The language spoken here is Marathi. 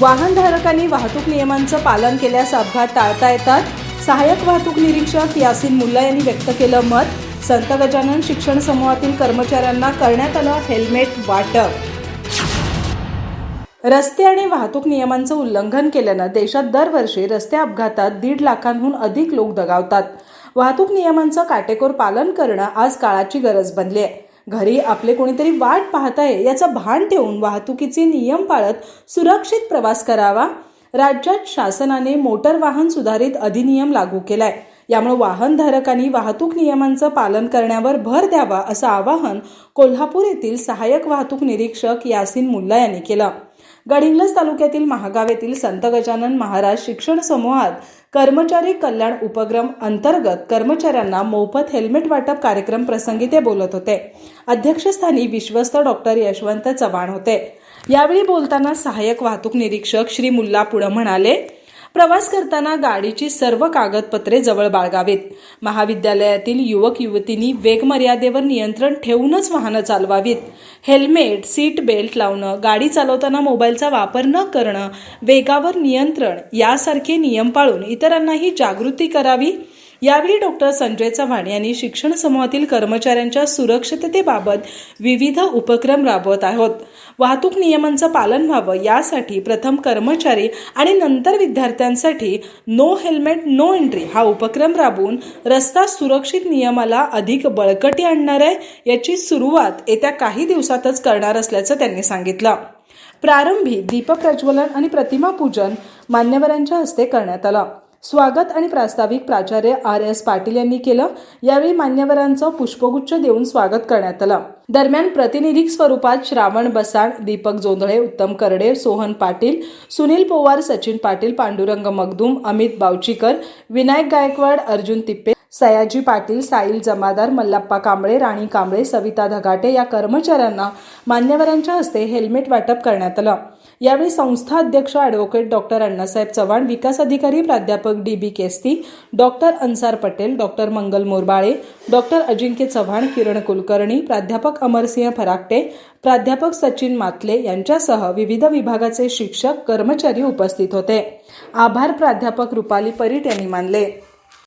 वाहनधारकांनी वाहतूक नियमांचं पालन केल्यास अपघात टाळता येतात. सहाय्यक वाहतूक निरीक्षक यासिन मुल्ला यांनी व्यक्त केलं मत संत गजानन शिक्षण समूहातील कर्मचाऱ्यांना करण्यात आलं हेल्मेट वाटप. रस्ते आणि वाहतूक नियमांचं उल्लंघन केल्यानं देशात दरवर्षी रस्ते अपघातात दीड लाखांहून अधिक लोक दगावतात. वाहतूक नियमांचं काटेकोर पालन करणं आज काळाची गरज बनली आहे घरी आपले कोणीतरी वाट पाहताय याचं भान ठेवून वाहतुकीचे नियम पाळत सुरक्षित प्रवास करावा. राज्यात शासनाने मोटर वाहन सुधारित अधिनियम लागू केलाय. यामुळे वाहनधारकांनी वाहतूक नियमांचं पालन करण्यावर भर द्यावा असं आवाहन कोल्हापूर येथील सहाय्यक वाहतूक निरीक्षक यासिन मुल्ला यांनी केलं. गडिंग्लज तालुक्यातील महागाव येथील संत गजानन महाराज शिक्षण समूहात कर्मचारी कल्याण उपक्रम अंतर्गत कर्मचाऱ्यांना मोफत हेल्मेट वाटप कार्यक्रम प्रसंगी ते बोलत होते. अध्यक्षस्थानी विश्वस्त डॉक्टर यशवंत चव्हाण होते. यावेळी बोलताना सहाय्यक वाहतूक निरीक्षक श्री मुल्ला पुढे म्हणाले प्रवास करताना गाडीची सर्व कागदपत्रे जवळ बाळगावीत. महाविद्यालयातील युवक युवतींनी वेगमर्यादेवर नियंत्रण ठेवूनच वाहनं चालवावीत. हेल्मेट सीट बेल्ट लावणं गाडी चालवताना मोबाईलचा वापर न करणं वेगावर नियंत्रण यासारखे नियम पाळून इतरांनाही जागृती करावी. यावेळी डॉक्टर संजय चव्हाण यांनी शिक्षण समूहातील कर्मचाऱ्यांच्या सुरक्षिततेबाबत विविध उपक्रम राबवत आहोत. वाहतूक नियमांचं पालन व्हावं यासाठी प्रथम कर्मचारी आणि नंतर विद्यार्थ्यांसाठी नो हेल्मेट नो एंट्री हा उपक्रम राबवून रस्ता सुरक्षित नियमाला अधिक बळकटी आणणार आहे. याची सुरुवात येत्या काही दिवसातच करणार असल्याचं त्यांनी सांगितलं. प्रारंभी दीपक प्रज्वलन आणि प्रतिमा पूजन मान्यवरांच्या हस्ते करण्यात आलं. स्वागत आणि प्रास्ताविक प्राचार्य आर एस पाटील यांनी केलं. यावेळी मान्यवरांचं पुष्पगुच्छ देऊन स्वागत करण्यात आलं. दरम्यान प्रातिनिधिक स्वरूपात श्रावण बसाण दीपक जोंधळे उत्तम करडे सोहन पाटील सुनील पोवार सचिन पाटील पांडुरंग मगदूम अमित बावचीकर विनायक गायकवाड अर्जुन तिप्पे सयाजी पाटील साईल जमादार मल्लाप्पा कांबळे राणी कांबळे सविता धगाटे या कर्मचाऱ्यांना मान्यवरांच्या हस्ते हेल्मेट वाटप करण्यात आलं. यावेळी संस्था अध्यक्ष अॅडव्होकेट डॉक्टर अण्णासाहेब चव्हाण विकास अधिकारी प्राध्यापक D B Kesti doctor Ansar Patel doctor Mangal Morbale doctor Ajinkya Chavan Kiran Kulkarni प्राध्यापक प्राध्यापक अमरसिंह फराकटे प्राध्यापक सचिन मातले यांच्यासह विविध विभागाचे शिक्षक कर्मचारी उपस्थित होते. आभार प्राध्यापक रुपाली परीट यांनी मानले.